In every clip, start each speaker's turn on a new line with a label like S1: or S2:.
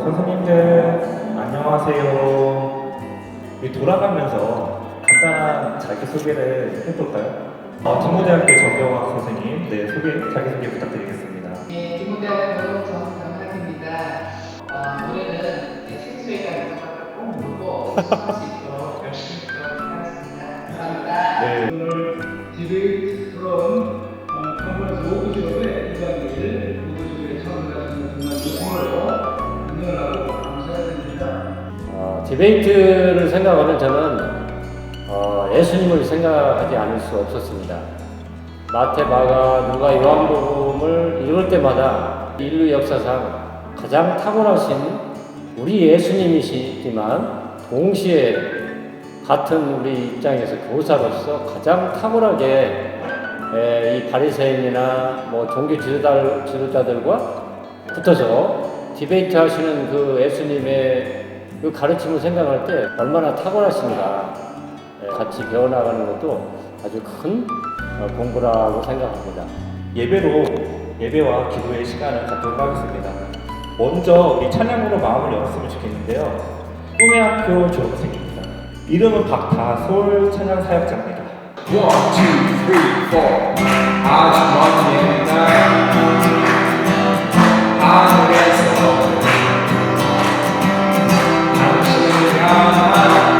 S1: 선생님들 안녕하세요. 이 돌아가면서 간단한 자기소개를 해볼까요? 어, 동문대학교 정경학 선생님, 네 소개 자기소개 부탁드리겠습니다.
S2: 네, 김문대학교 정강학입니다. 어, 올해는 생수회가 있어서 꼭 물고
S3: 디베이트를 생각하면 저는 어, 예수님을 생각하지 않을 수 없었습니다. 마태, 마가, 누가 요한복음을 읽을 때마다 인류 역사상 가장 탁월하신 우리 예수님이시지만 동시에 같은 우리 입장에서 교사로서 가장 탁월하게 에, 이 바리새인이나 뭐 종교 지도자, 지도자들과 붙어서 디베이트 하시는 그 예수님의 그 가르침을 생각할 때 얼마나 탁월하신가 에, 같이 배워나가는 것도 아주 큰 어, 공부라고 생각합니다.
S1: 예배로 예배와 기도의 시간을 갖도록 하겠습니다. 먼저 우리 찬양으로 마음을 열었으면 좋겠는데요. 꿈의 학교 졸업생입니다. 이름은 박다솔 찬양 사역자입니다.
S4: One, two, three, four. 아주 먼 옛날 하늘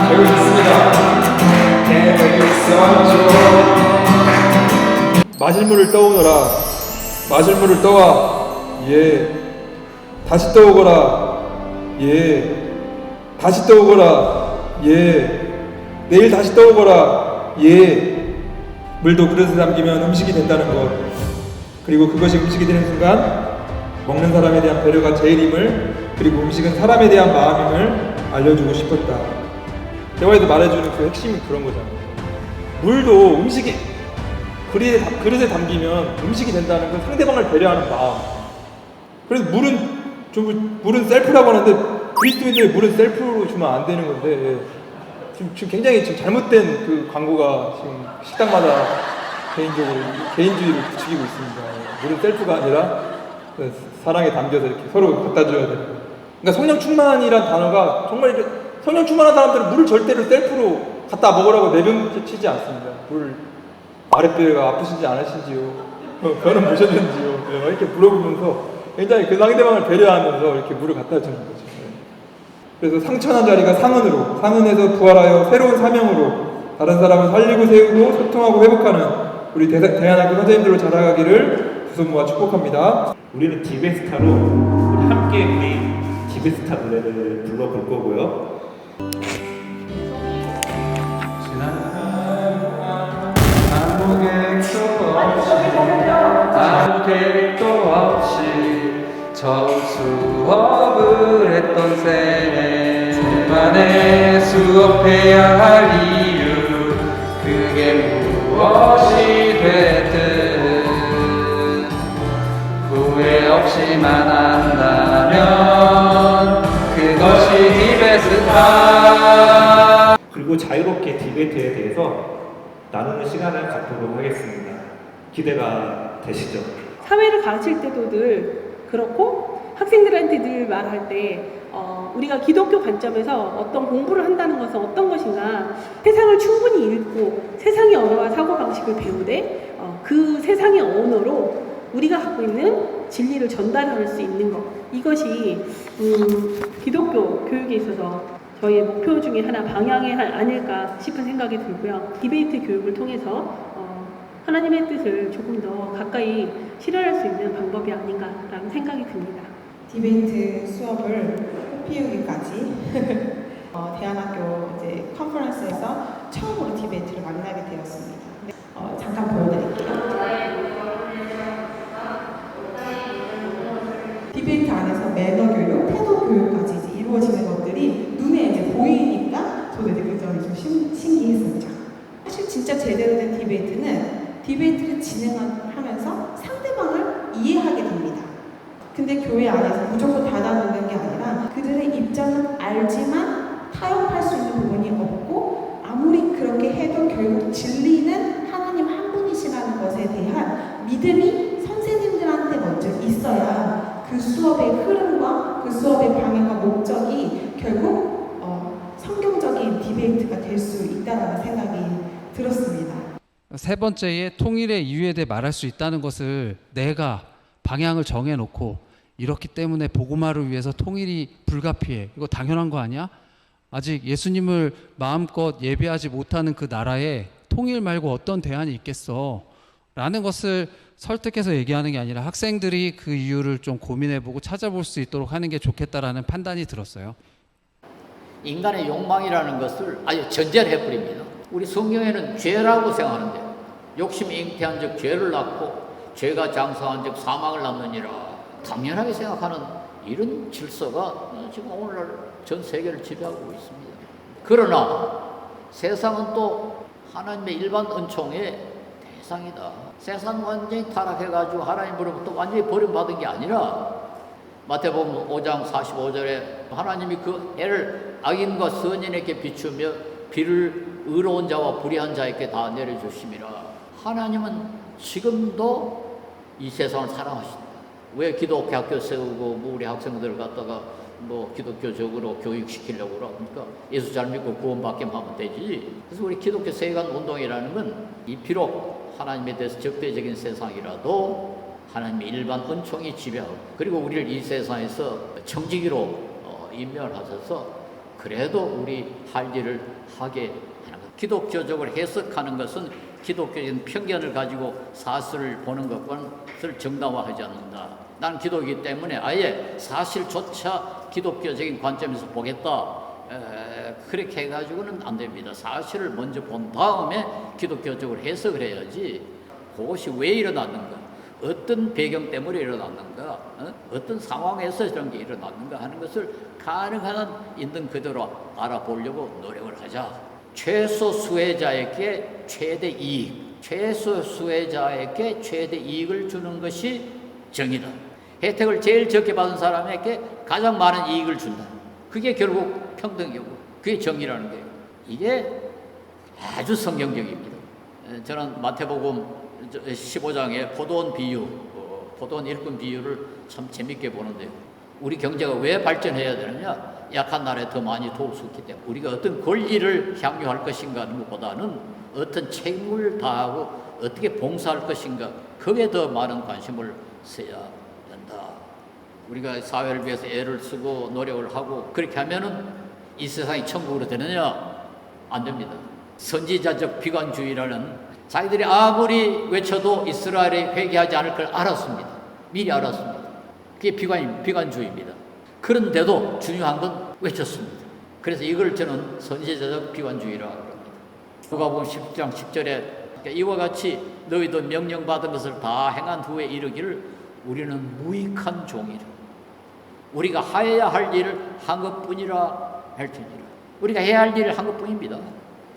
S4: 계획 있습니다. 계획 있었죠.
S5: 마실 물을 떠오너라. 마실 물을 떠와. 예. 다시 떠오거라. 예. 다시 떠오거라. 예. 내일 다시 떠오거라. 예. 물도 그릇에 담기면 음식이 된다는 것. 그리고 그것이 음식이 되는 순간 먹는 사람에 대한 배려가 제일임을 그리고 음식은 사람에 대한 마음임을 알려주고 싶었다 대화에서 말해주는 그 핵심이 그런 거잖아요 물도 음식이 그릇에, 담- 그릇에 담기면 음식이 된다는 건 상대방을 배려하는 마음. 그래서 물은 좀 물은 셀프라고 하는데 그리스도인들의 물은 셀프로 주면 안 되는 건데 예. 지금, 지금 굉장히 지금 잘못된 그 광고가 지금 식당마다 개인적으로 개인주의를 부추기고 있습니다. 예. 물은 셀프가 아니라 그 사랑에 담겨서 이렇게 서로 갖다 줘야 되고. 그러니까 성령 충만이란 단어가 정말 이렇게 성령 충만한 사람들은 물을 절대로 셀프로 갖다 먹으라고 내병치지 않습니다. 물 아랫배가 아프신지 않으신지요? 어, 보셨는지요? 네, 막 이렇게 물어보면서 굉장히 그 상대방을 배려하면서 이렇게 물을 갖다 주는 거죠. 네. 그래서 상처난 자리가 상흔으로, 상흔에서 부활하여 새로운 사명으로 다른 사람을 살리고 세우고 소통하고 회복하는 우리 대- 대한학교 선생님들로 자라가기를 두 손 모아 축복합니다.
S1: 우리는 디베스타로 함께 우리 디베스타 노래를 불러볼 거고요.
S4: 아무 계획도 없이 없이 처음 수업을 했던 쌤에 만에 수업해야 할 이유 그게 무엇이 됐든 후회 없이만 한다면
S1: 그리고 자유롭게 디베이트에 대해서 나누는 시간을 갖도록 하겠습니다. 기대가 되시죠?
S6: 사회를 가르칠 때도 늘 그렇고 학생들한테 늘 말할 때 어, 우리가 기독교 관점에서 어떤 공부를 한다는 것은 어떤 것인가 세상을 충분히 읽고 세상의 언어와 사고방식을 배우되 어, 그 세상의 언어로 우리가 갖고 있는 진리를 전달할 수 있는 것 이것이 음, 기독교 교육에 있어서 저희의 목표 중에 하나 방향이 하- 아닐까 싶은 생각이 들고요 디베이트 교육을 통해서 어, 하나님의 뜻을 조금 더 가까이 실현할 수 있는 방법이 아닌가라는 생각이 듭니다.
S7: 디베이트 수업을 피우기까지 어, 대한학교 이제 컨퍼런스에서 처음으로 디베이트를 만나게 되었습니다. 네, 어, 잠깐 보여드릴게요. 디베이트 안에서 매너 교육, 태도 교육까지 이루어지는 것들이 눈에 이제 보이니까 저도 이제 그 점이 좀 신, 신기했었죠. 사실 진짜 제대로 된 디베이트는 디베이트를 진행하면서 상대방을 이해하게 됩니다. 근데 교회 안에서 무조건 닫아놓는 게 아니라 그들의 입장은 알지만 타협할 수 있는 부분이 없고 아무리 그렇게 해도 결국 진리는 하나님 한 분이시라는 것에 대한 믿음이 선생님들한테 먼저 있어야 그 수업의 흐름과 방향과 목적이 결국 어, 성경적인 디베이트가 될 수 있다는 생각이 들었습니다.
S4: 세 번째에 통일의 이유에 대해 말할 수 있다는 것을 내가 방향을 정해놓고 이렇기 때문에 복음화를 위해서 통일이 불가피해. 이거 당연한 거 아니야? 아직 예수님을 마음껏 예배하지 못하는 그 나라에 통일 말고 어떤 대안이 있겠어? 라는 것을 설득해서 얘기하는 게 아니라 학생들이 그 이유를 좀 고민해보고 찾아볼 수 있도록 하는 게 좋겠다라는 판단이 들었어요.
S8: 인간의 욕망이라는 것을 아주 전제를 해버립니다. 우리 성경에는 죄라고 생각하는데 욕심이 잉태한 적 죄를 낳고 죄가 장사한 적 사망을 낳느니라 당연하게 생각하는 이런 질서가 어, 지금 오늘날 전 세계를 지배하고 있습니다. 그러나 세상은 또 하나님의 일반 은총의 대상이다. 세상 완전히 타락해가지고 하나님으로부터 완전히 버림받은 게 아니라 마태복음 5장 45절에 하나님이 그 해를 악인과 선인에게 비추며 비를 의로운 자와 불의한 자에게 다 내려주심이라. 하나님은 지금도 이 세상을 사랑하신다. 왜 기독교 학교 세우고 뭐 우리 학생들 갖다가 뭐 기독교적으로 교육시키려고 그럽니까? 예수 잘 믿고 구원받게 하면 되지. 그래서 우리 기독교 세관 운동이라는 건 이 비록 하나님에 대해서 적대적인 세상이라도 하나님의 일반 은총이 지배하고 그리고 우리를 이 세상에서 청지기로 어, 임명하셔서 그래도 우리 할 일을 하게 하는 것. 기독교적으로 해석하는 것은 기독교적인 편견을 가지고 사실을 보는 것을 정당화하지 않는다. 나는 기독이기 때문에 아예 사실조차 기독교적인 관점에서 보겠다. 에, 그렇게 해가지고는 안 됩니다. 사실을 먼저 본 다음에 기독교적으로 해석을 해야지. 그것이 왜 일어났는가? 어떤 배경 때문에 일어났는가? 어? 떤 상황에서 이런 게 일어났는가 하는 것을 가능한 한 있는 그대로 알아보려고 노력을 하자. 최소 수혜자에게 최대 이익, 최소 수혜자에게 최대 이익을 주는 것이 정의다. 혜택을 제일 적게 받은 사람에게 가장 많은 이익을 준다. 그게 결국 평등이고, 그게 정의라는 거예요. 이게 아주 성경적입니다. 에, 저는 마태복음 15장의 포도원 비유, 어, 포도원 일꾼 비유를 참 재밌게 보는데요. 우리 경제가 왜 발전해야 되느냐? 약한 나라에 더 많이 도울 수 있기 때문에 우리가 어떤 권리를 향유할 것인가 하는 것보다는 어떤 책임을 다하고 어떻게 봉사할 것인가 거기에 더 많은 관심을 써야 된다. 우리가 사회를 위해서 애를 쓰고 노력을 하고 그렇게 하면은 이 세상이 천국으로 되느냐? 안 됩니다. 선지자적 비관주의라는 자기들이 아무리 외쳐도 이스라엘이 회개하지 않을 걸 알았습니다. 미리 알았습니다. 그게 비관, 비관주의입니다. 그런데도 중요한 건 외쳤습니다. 그래서 이걸 저는 선지자적 비관주의라고 합니다. 누가복음 10장 10절에 이와 같이 너희도 명령받은 것을 다 행한 후에 이르기를 우리는 무익한 종이라. 우리가 하여야 할 일을 한 것뿐이라 할지니라. 우리가 해야 할 일을 한 것뿐입니다.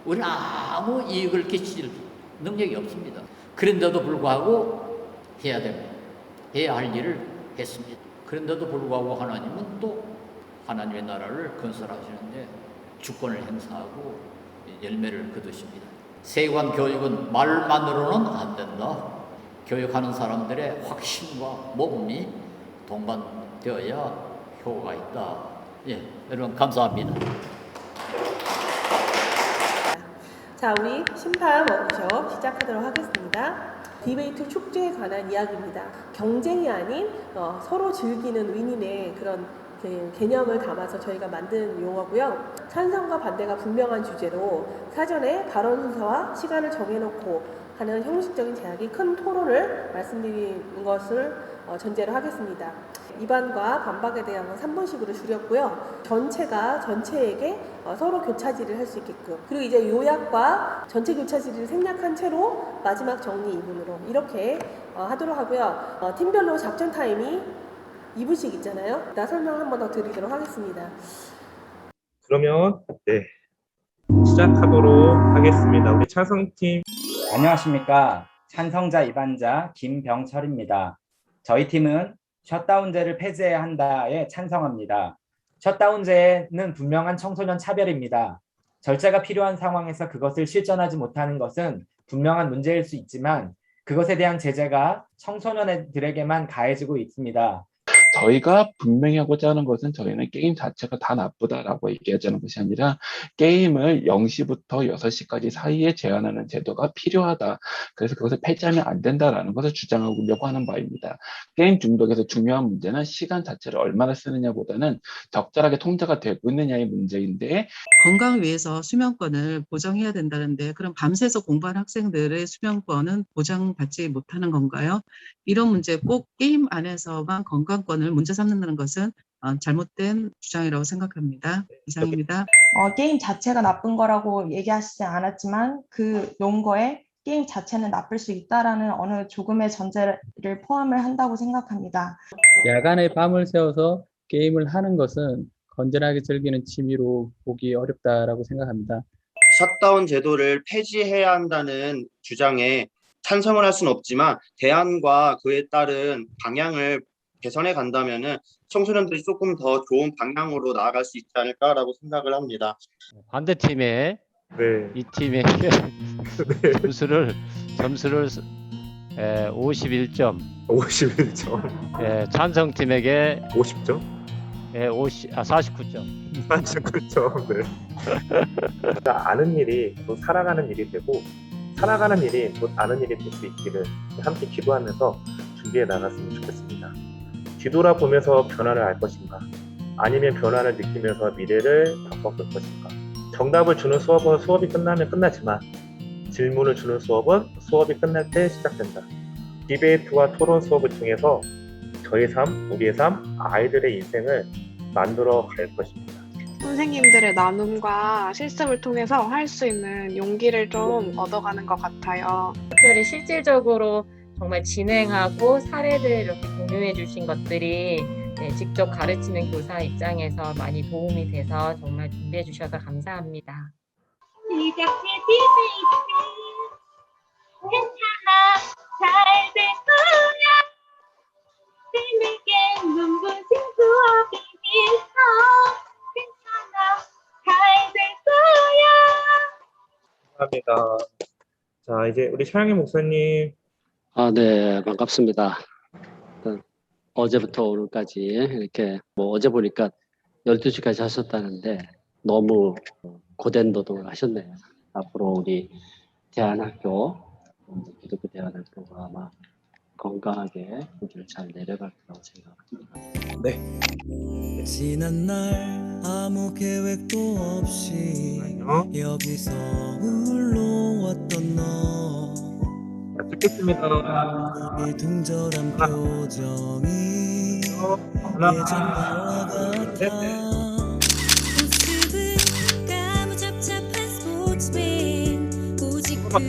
S8: 우리는 아무 이익을 끼칠 능력이 없습니다. 그런데도 불구하고 해야 됩니다. 해야 할 일을 했습니다. 그런데도 불구하고 하나님은 또 하나님의 나라를 건설하시는데 주권을 행사하고 열매를 거두십니다. 세관 교육은 말만으로는 안 된다. 교육하는 사람들의 확신과 모범이 동반되어야 효과가 있다. 예, 여러분 감사합니다.
S6: 자, 우리 심판 워크숍 시작하도록 하겠습니다. 디베이트 축제에 관한 이야기입니다. 경쟁이 아닌 어, 서로 즐기는 윈윈의 그런 그 개념을 담아서 저희가 만든 용어고요. 찬성과 반대가 분명한 주제로 사전에 발언 순서와 시간을 정해놓고 하는 형식적인 제약이 큰 토론을 말씀드리는 것을 어, 전제로 하겠습니다. 이반과 반박에 대한 건 3분씩으로 줄였고요. 전체가 전체에게 어, 서로 교차질을 할 수 있게끔 그리고 이제 요약과 전체 교차질을 생략한 채로 마지막 정리 2분으로 이렇게 어, 하도록 하고요. 어, 팀별로 작전 타임이 2분씩 있잖아요. 나 설명 한번 더 드리도록 하겠습니다.
S1: 그러면 네 시작하도록 하겠습니다. 우리 찬성팀
S9: 안녕하십니까. 찬성자 입안자 김병철입니다. 저희 팀은 셧다운제를 폐지해야 한다에 찬성합니다. 셧다운제는 분명한 청소년 차별입니다. 절차가 필요한 상황에서 그것을 실천하지 못하는 것은 분명한 문제일 수 있지만 그것에 대한 제재가 청소년들에게만 가해지고 있습니다.
S10: 저희가 분명히 하고자 하는 것은 저희는 게임 자체가 다 나쁘다라고 얘기하자는 것이 아니라 게임을 0시부터 6시까지 사이에 제한하는 제도가 필요하다. 그래서 그것을 폐지하면 안 된다라는 것을 주장하려고 하는 바입니다. 게임 중독에서 중요한 문제는 시간 자체를 얼마나 쓰느냐보다는 적절하게 통제가 되고 있느냐의 문제인데
S11: 건강을 위해서 수면권을 보장해야 된다는데 그럼 밤새서 공부하는 학생들의 수면권은 보장받지 못하는 건가요? 이런 문제 꼭 게임 안에서만 건강권을 문제 삼는다는 것은 어, 잘못된 주장이라고 생각합니다. 이상입니다.
S12: 어, 게임 자체가 나쁜 거라고 얘기하시지 않았지만 그 용거에 게임 자체는 나쁠 수 있다라는 어느 조금의 전제를 포함을 한다고 생각합니다.
S13: 야간에 밤을 새워서 게임을 하는 것은 건전하게 즐기는 취미로 보기 어렵다라고 생각합니다.
S14: 셧다운 제도를 폐지해야 한다는 주장에 찬성을 할 수는 없지만 대안과 그에 따른 방향을 개선해 간다면은 청소년들이 조금 더 좋은 방향으로 나아갈 수 있지 않을까라고 생각을 합니다.
S3: 반대팀에
S15: 네.
S3: 이 팀의 점수를 점수를 에, 51점,
S15: 51점,
S3: 에, 찬성 팀에게
S15: 50점,
S3: 에, 50, 아 49점.
S15: 49점. 네. 아는 일이 또 살아가는 일이 되고 살아가는 일이 또 아는 일이 될 수 있기를 함께 기도하면서 준비해 나갔으면 좋겠습니다. 뒤돌아 보면서 변화를 알 것인가? 아니면 변화를 느끼면서 미래를 바꿔볼 것인가? 정답을 주는 수업은 수업이 끝나면 끝나지만 질문을 주는 수업은 수업이 끝날 때 시작된다. 디베이트와 토론 수업을 통해서 저의 삶, 우리의 삶, 아이들의 인생을 만들어 갈 것입니다.
S16: 선생님들의 나눔과 실습을 통해서 할 수 있는 용기를 좀 얻어가는 것 같아요.
S17: 특별히 실질적으로 정말 진행하고 사례들을 이렇게 공유해 주신 것들이 네, 직접 가르치는 교사 입장에서 많이 도움이 돼서 정말 준비해 주셔서 감사합니다.
S4: 이렇게 디베이트 괜찮아 잘될 거야 재밌게 눈부신 수업이 있어 괜찮아 잘될 거야
S15: 감사합니다. 자, 이제 우리 차영희 목사님
S18: 아, 네, 반갑습니다. 어제부터 오늘까지 이렇게 뭐 어제 보니까 12시까지 하셨다는데 너무 고된 노동을 하셨네요. 앞으로 우리 대안학교, 기독교 대안학교가 아마 건강하게 우리를 잘 내려갈 거라고 생각합니다.
S19: 네. 지난 날 아무 계획도 없이 여기서 홀로 왔던 너
S15: 듣겠습니다.
S19: 이 둥절한 표정이 예전과 같아.
S4: 모습은 까무잡잡한 스포츠맨. 오직 그것